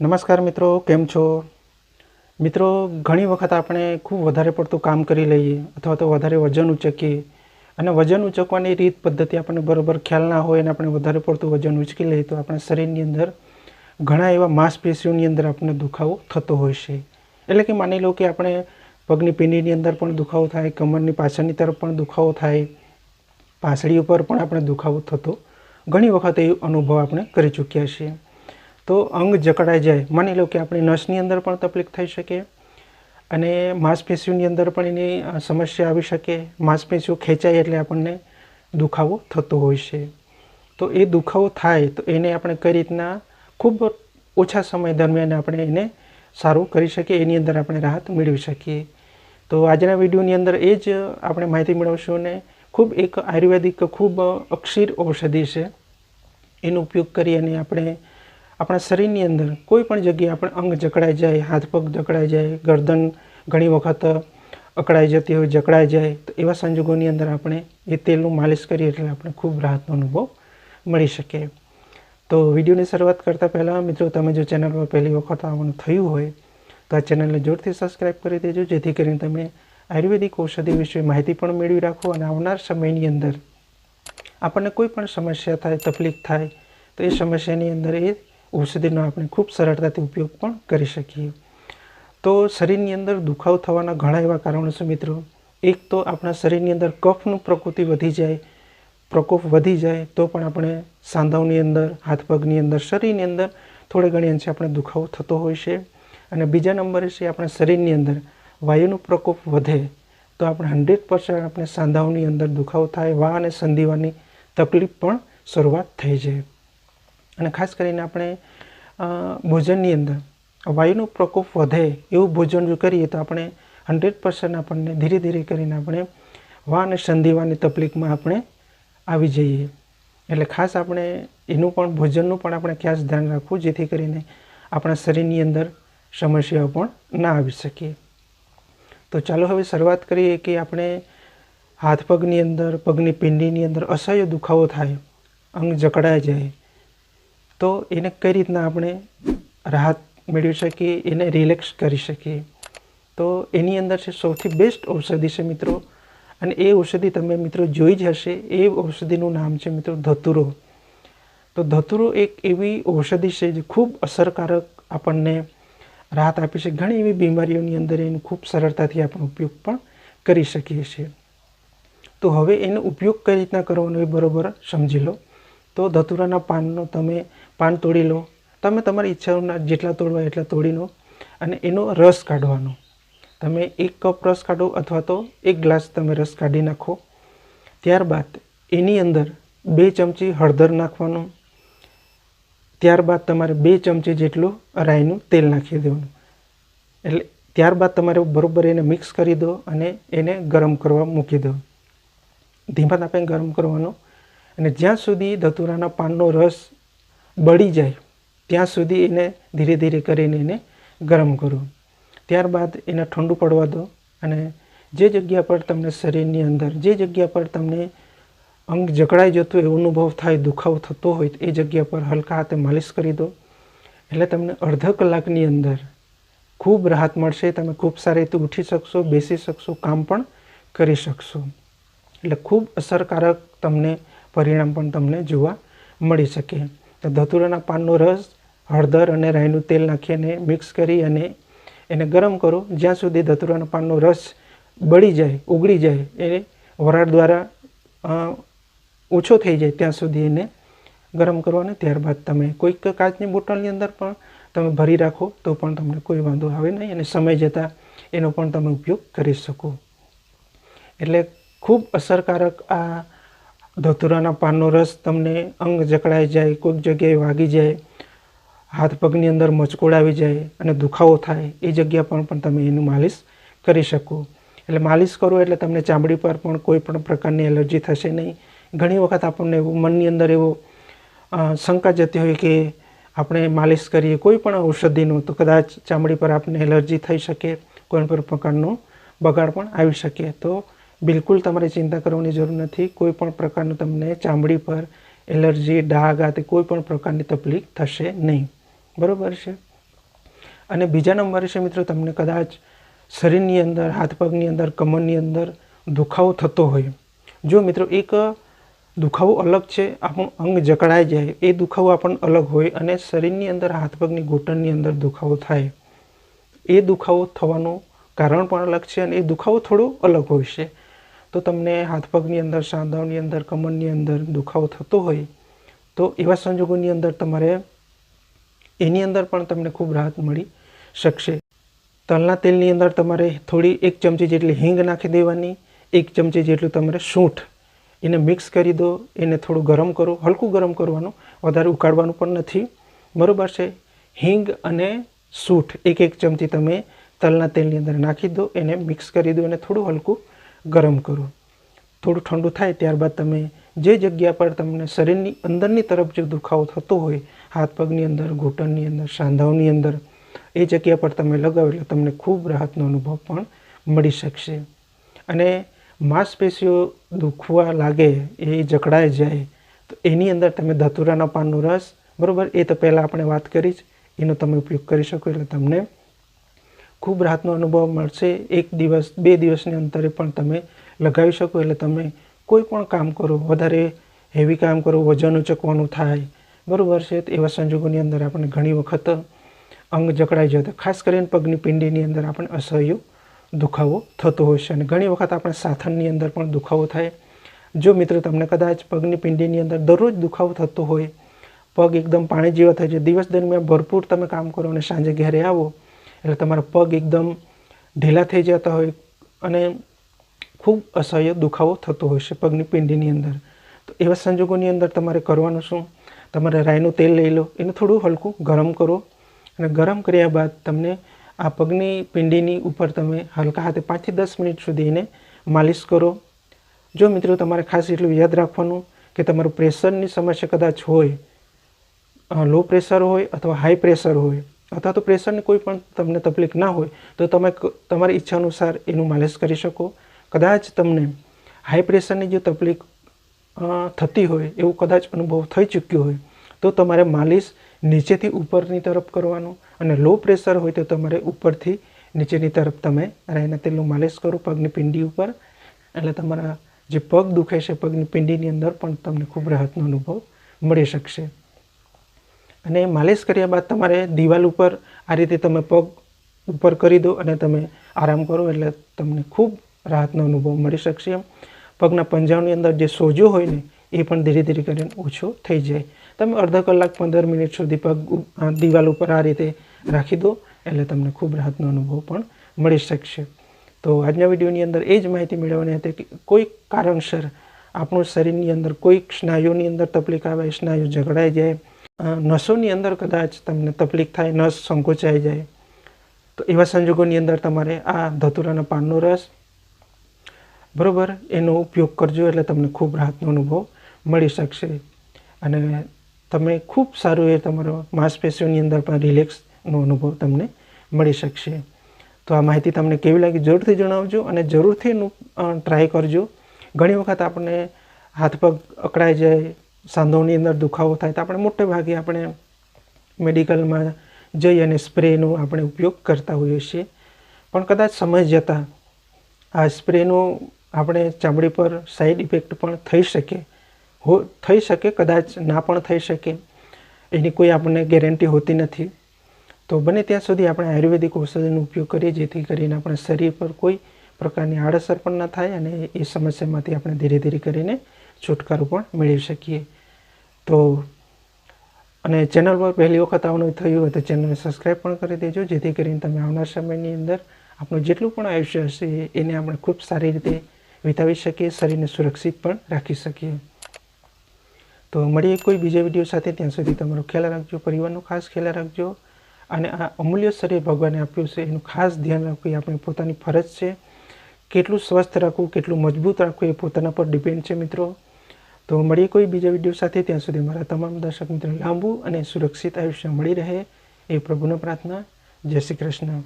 નમસ્કાર મિત્રો, કેમ છો? મિત્રો, ઘણી વખત આપણે ખૂબ વધારે પડતું કામ કરી લઈએ અથવા તો વધારે વજન ઉચકીએ અને વજન ઉચકવાની રીત પદ્ધતિ આપણને બરોબર ખ્યાલ ના હોય અને આપણે વધારે પડતું વજન ઉચકી લઈએ તો આપણા શરીરની અંદર ઘણા એવા માંસપેશીઓની અંદર આપણને દુખાવો થતો હોય છે. એટલે કે માની લો કે આપણે પગની પીંડીની અંદર પણ દુખાવો થાય, કમરની પાછળની તરફ પણ દુખાવો થાય પાસળી ઉપર પણ આપણે દુખાવો થતો ઘણી વખત એ અનુભવ આપણે કરી ચૂક્યા છીએ. તો અંગ જકડાઈ જાય. માની લો કે આપણી નસની અંદર પણ તકલીફ થઈ શકે અને માંસપેશીઓની અંદર પણ એની સમસ્યા આવી શકે. માંસપેશીઓ ખેંચાય એટલે આપણને દુખાવો થતો હોય છે. તો એ દુખાવો થાય તો એને આપણે કઈ રીતના ખૂબ ઓછા સમય દરમિયાન આપણે એને સારું કરી શકીએ, એની અંદર આપણે રાહત મેળવી શકીએ. તો આજના વિડીયોની અંદર એ જ આપણે માહિતી મેળવશું અને ખૂબ એક આયુર્વેદિક ખૂબ અક્ષીર ઔષધિ છે. એનો ઉપયોગ કરી અને આપણે આપણા શરીરની અંદર કોઈ પણ જગ્યાએ આપણે અંગ જકડાઈ જાય, હાથ પગ જકડાઈ જાય, ગરદન ઘણી વખત અકળાઈ જતી હોય, જકડાઈ જાય, તો એવા સંજોગોની અંદર આપણે એ તેલનું માલિશ કરીએ એટલે આપણે ખૂબ રાહતનો અનુભવ મળી શકે. તો વિડીયોની શરૂઆત કરતાં પહેલાં મિત્રો, તમે જો ચેનલ પર પહેલી વખત આવવાનું થયું હોય, તો આ ચેનલને જોરથી સબસ્ક્રાઈબ કરી દેજો, જેથી કરીને તમે આયુર્વેદિક ઔષધિ વિશે માહિતી પણ મેળવી રાખો અને આવનાર સમયની અંદર આપણને કોઈ પણ સમસ્યા થાય, તકલીફ થાય, તો એ સમસ્યાની અંદર એ ઔષધિનો આપણે ખૂબ સરળતાથી ઉપયોગ પણ કરી શકીએ. તો શરીરની અંદર દુખાવો થવાના ઘણા એવા કારણો છે મિત્રો, એક તો આપણા શરીરની અંદર કફનું પ્રકૃતિ વધી જાય, પ્રકોપ વધી જાય, તો પણ આપણે સાંધાઓની અંદર, હાથ પગની અંદર, શરીરની અંદર થોડે ઘણી અંશે આપણે દુખાવો થતો હોય છે. અને બીજા નંબરે છે આપણા શરીરની અંદર વાયુનો પ્રકોપ વધે, તો આપણે હંડ્રેડ પર્સન્ટ આપણે સાંધાઓની અંદર દુખાવો થાય, વા અને સંધિવાની તકલીફ પણ શરૂઆત થઈ જાય. અને ખાસ કરીને આપણે ભોજનની અંદર વાયુનો પ્રકોપ વધે એવું ભોજન જો કરીએ તો આપણે હંડ્રેડ પર્સન્ટ આપણને ધીરે ધીરે કરીને આપણે વા અને સંધિવાની તકલીફમાં આપણે આવી જઈએ. એટલે ખાસ આપણે એનું પણ, ભોજનનું પણ આપણે ખાસ ધ્યાન રાખવું, જેથી કરીને આપણા શરીરની અંદર સમસ્યાઓ પણ ના આવી શકે. તો ચાલો હવે શરૂઆત કરીએ કે આપણે હાથ પગની અંદર, પગની પિંડીની અંદર અસહ્ય દુખાવો થાય, અંગ જકડાઈ જાય તો એને કઈ રીતના આપણે રાહત મેળવી શકીએ, એને રિલેક્સ કરી શકીએ? તો એની અંદર છે સૌથી બેસ્ટ ઔષધિ છે મિત્રો. અને એ ઔષધિ તમે મિત્રો જોઈ જ હશે. એ ઔષધિનું નામ છે મિત્રો ધતુરો. તો ધતુરો એક એવી ઔષધિ છે જે ખૂબ અસરકારક આપણને રાહત આપે છે. ઘણી એવી બીમારીઓની અંદર એનો ખૂબ સરળતાથી આપણે ઉપયોગ પણ કરી શકીએ છીએ. તો હવે એનો ઉપયોગ કઈ રીતના કરવાનો એ બરાબર સમજી લો. તો ધતુરાના પાનનો તમે પાન તોડી લો. તમે તમારી ઈચ્છાઓના જેટલા તોડવા એટલા તોડી લો અને એનો રસ કાઢવાનો. તમે એક કપ રસ કાઢો અથવા તો એક ગ્લાસ તમે રસ કાઢી નાખો. ત્યારબાદ એની અંદર બે ચમચી હળદર નાખવાનું. ત્યારબાદ તમારે બે ચમચી જેટલું રાઈનું તેલ નાખી દેવાનું. એટલે ત્યારબાદ તમારે બરોબર એને મિક્સ કરી દો અને એને ગરમ કરવા મૂકી દો. ધીમા તાપે ગરમ કરવાનો અને જ્યાં સુધી ધતુરાના પાનનો રસ બળી જાય, ત્યાં સુધી એને ધીરે ધીરે કરીને એને ગરમ કરો. ત્યારબાદ એને ઠંડુ પડવા દો અને જે જગ્યા પર તમને શરીરની અંદર, જે જગ્યા પર તમને અંગ જકડાઈ જતો એવો અનુભવ થાય, દુખાવો થતો હોય, એ જગ્યા પર હલકા હાથે માલિશ કરી દો. એટલે તમને અડધા કલાકની અંદર ખૂબ રાહત મળશે, તમે ખૂબ સારી રીતે ઉઠી શકશો, બેસી શકશો, કામ પણ કરી શકશો. એટલે ખૂબ અસરકારક તમને પરિણામ પણ તમને જોવા મળી શકે. તો ધતુરાના પાનનો રસ, હળદર અને રાઈનું તેલ નાખીને મિક્સ કરી અને એને ગરમ કરો. જ્યાં સુધી ધતુરાના પાનનો રસ બળી જાય, ઉગળી જાય, એ વરાળ દ્વારા ઓછો થઈ જાય, ત્યાં સુધી એને ગરમ કરવાનો ત્યારબાદ તમે કોઈક કાચની બોટલની અંદર પણ તમે ભરી રાખો, તો પણ તમને કોઈ વાંધો આવે નહીં અને સમય જતાં એનો પણ તમે ઉપયોગ કરી શકો. એટલે ખૂબ અસરકારક આ ધતુરાના પાનનો રસ તમને અંગ જકડાઈ જાય, કોઈક જગ્યાએ વાગી જાય, હાથ પગની અંદર મચકોડ આવી જાય અને દુખાવો થાય, એ જગ્યા પર પણ તમે એનું માલિશ કરી શકો. એટલે માલિશ કરો એટલે તમને ચામડી પર પણ કોઈ પણ પ્રકારની એલર્જી થશે નહીં. ઘણી વખત આપણને એવું મનની અંદર એવો શંકા જતી હોય કે આપણે માલિશ કરીએ કોઈ પણ ઔષધિનું, તો કદાચ ચામડી પર આપણને એલર્જી થઈ શકે, કોઈ પણ પ્રકારનો બગાડ પણ આવી શકે. તો બિલકુલ તમારે ચિંતા કરવાની જરૂર નથી. કોઈ પણ પ્રકારનું તમને ચામડી પર એલર્જી, ડાઘ આ તે કોઈ પણ પ્રકારની તકલીફ થશે નહીં. બરાબર છે? અને બીજા નંબરે છે મિત્રો, તમને કદાચ શરીરની અંદર, હાથ પગની અંદર, કમરની અંદર દુખાવો થતો હોય. જો મિત્રો, એક દુખાવો અલગ છે, આપણું અંગ જકડાઈ જાય, એ દુખાવો આપણને અલગ હોય અને શરીરની અંદર, હાથ પગની, ઘૂંટણની અંદર દુખાવો થાય. એ દુખાવો થવાનું કારણ પણ અલગ છે અને એ દુખાવો થોડો અલગ હોય છે. તો તમને હાથ પગની અંદર, સાંધાઓની અંદર, કમરની અંદર દુખાવો થતો હોય, તો એવા સંજોગોની અંદર તમારે એની અંદર પણ તમને ખૂબ રાહત મળી શકશે. તલના તેલની અંદર તમારે થોડી એક ચમચી જેટલી હિંગ નાખી દેવાની, એક ચમચી જેટલું તમારે સૂંઠ એને મિક્સ કરી દો, એને થોડું ગરમ કરો, હલકું ગરમ કરવાનું, વધારે ઉકાળવાનું પણ નથી. બરાબર છે? હિંગ અને સૂંઠ એક એક ચમચી તમે તલના તેલની અંદર નાખી દો, એને મિક્સ કરી દો અને થોડું હલકું ગરમ કરો. થોડું ઠંડુ થાય ત્યારબાદ તમે જે જગ્યા પર તમને શરીરની અંદરની તરફ જો દુખાવો થતો હોય, હાથ પગની અંદર, ઘૂંટણની અંદર, સાંધાઓની અંદર, એ જગ્યા પર તમે લગાવો એટલે તમને ખૂબ રાહતનો અનુભવ પણ મળી શકશે. અને માંસપેશીઓ દુખવા લાગે, એ જકડાઈ જાય, તો એની અંદર તમે ધતુરાના પાનનો રસ, બરાબર? એ તો પહેલાં આપણે વાત કરી જ, એનો તમે ઉપયોગ કરી શકો એટલે તમને ખૂબ રાહતનો અનુભવ મળશે. એક દિવસ, બે દિવસની અંતરે પણ તમે લગાવી શકો, એટલે તમે કોઈ પણ કામ કરો, વધારે હેવી કામ કરો, વજન ઉચકવાનું થાય, બરાબર છે? એવા સંજોગોની અંદર આપણે ઘણી વખત અંગ જકડાઈ જતા ખાસ કરીને પગની પિંડીની અંદર આપણે અસહ્ય દુખાવો થતો હોય છે. અને ઘણી વખત આપણે સાથણની અંદર પણ દુખાવો થાય. જો મિત્રો, તમને કદાચ પગની પિંડીની અંદર દરરોજ દુખાવો થતો હોય, પગ એકદમ પાણી જેવા થાય છે, દિવસ દરમિયાન ભરપૂર તમે કામ કરો અને સાંજે ઘરે આવો એટલે તમારા પગ એકદમ ઢીલા થઈ જતા હોય અને ખૂબ અસહ્ય દુખાવો થતો હોય છે પગની પિંડીની અંદર. તો એવા સંજોગોની અંદર તમારે કરવાનું શું? તમારે રાઈનું તેલ લઈ લો. એને થોડું હલકું ગરમ કરો અને ગરમ કર્યા બાદ તમને આ પગની પિંડીની ઉપર તમે હલકા હાથે પાંચથી દસ મિનિટ સુધી એને માલિશ કરો. જો મિત્રો તમારે ખાસ એટલું યાદ રાખવાનું કે તમારું પ્રેશરની સમસ્યા કદાચ હોય લો પ્રેશર હોય અથવા હાઈ પ્રેશર હોય અથવા તો પ્રેશરની કોઈ પણ તમને તકલીફ ના હોય, તો તમે તમારી ઈચ્છા અનુસાર એનું માલિશ કરી શકો. કદાચ તમને હાઈ પ્રેશરની જો તકલીફ થતી હોય, એવું કદાચ અનુભવ થઈ ચૂક્યો હોય, તો તમારે માલિશ નીચેથી ઉપરની તરફ કરવાનું અને લો પ્રેશર હોય તો તમારે ઉપરથી નીચેની તરફ તમે રાઈના તેલનું માલિશ કરો પગની પિંડી ઉપર. એટલે તમારા જે પગ દુખે છે, પગની પિંડીની અંદર પણ તમને ખૂબ રાહતનો અનુભવ મળી શકશે. અને માલિશ કર્યા બાદ તમારે દિવાલ ઉપર આ રીતે તમે પગ ઉપર કરી દો અને તમે આરામ કરો એટલે તમને ખૂબ રાહતનો અનુભવ મળી શકશે પગના પંજાની અંદર જે સોજો હોય ને, એ પણ ધીરે ધીરે કરીને ઓછો થઈ જાય. તમે અડધા કલાક, પંદર મિનિટ સુધી પગ દિવાલ ઉપર આ રીતે રાખી દો એટલે તમને ખૂબ રાહતનો અનુભવ પણ મળી શકશે. તો આજના વિડીયોની અંદર એ જ માહિતી મેળવવાની હતી કે કોઈ કારણસર આપણું શરીરની અંદર કોઈક સ્નાયુની અંદર તકલીફ આવે, સ્નાયુ ઝઘડાઈ જાય નસોની અંદર કદાચ તમને તકલીફ થાય, નસ સંકોચાઈ જાય, તો એવા સંજોગોની અંદર તમારે આ ધતુરાના પાનનો રસ, બરાબર, એનો ઉપયોગ કરજો એટલે તમને ખૂબ રાહતનો અનુભવ મળી શકશે. અને તમે ખૂબ સારું એ તમારો માંસપેશીઓની અંદર પણ રિલેક્સનો અનુભવ તમને મળી શકશે. તો આ માહિતી તમને કેવી લાગી જરૂરથી જણાવજો અને જરૂરથી એનું ટ્રાય કરજો. ઘણી વખત આપણે હાથ પગ અકળાઈ જાય સાંધોની અંદર દુખાવો થાય તો આપણે મોટે ભાગે આપણે મેડિકલમાં જઈ અને સ્પ્રેનો આપણે ઉપયોગ કરતા હોઈએ છીએ. પણ કદાચ સમય જતાં આ સ્પ્રેનો આપણે ચામડી પર સાઈડ ઇફેક્ટ પણ થઈ શકે. હો, થઈ શકે, કદાચ ના પણ થઈ શકે. એની કોઈ આપણને ગેરંટી હોતી નથી. તો બને ત્યાં સુધી આપણે આયુર્વેદિક ઔષધિનો ઉપયોગ કરીએ, જેથી કરીને આપણા શરીર પર કોઈ પ્રકારની આડઅસર પણ ન થાય અને એ સમસ્યામાંથી આપણે ધીરે ધીરે કરીને છુટકારો પણ મેળવી શકીએ. તો, અને ચેનલ પર પહેલી વખત આવવાનું થયું હોય તો ચેનલને સબસ્ક્રાઈબ પણ કરી દેજો, જેથી કરીને તમે આવનાર સમયની અંદર આપણું જેટલું પણ આયુષ્ય હશે એને આપણે ખૂબ સારી રીતે વિતાવી શકીએ, શરીરને સુરક્ષિત પણ રાખી શકીએ. તો મળીએ કોઈ બીજા વીડિયો સાથે, ત્યાં સુધી તમારો ખ્યાલ રાખજો, પરિવારનો ખાસ ખ્યાલ રાખજો, અને આ અમૂલ્ય શરીર ભગવાને આપ્યું છે, એનું ખાસ ધ્યાન રાખવું એ આપણી પોતાની ફરજ છે. કેટલું સ્વસ્થ રાખવું, કેટલું મજબૂત રાખવું એ પોતાના પર ડિપેન્ડ છે મિત્રો. તો મળીએ કોઈ બીજા વીડિયો સાથે. ત્યાં સુધી મારા તમામ દર્શક મિત્રો લાંબુ અને સુરક્ષિત આયુષ્ય મળી રહે એ પ્રભુને પ્રાર્થના. જય શ્રી કૃષ્ણ.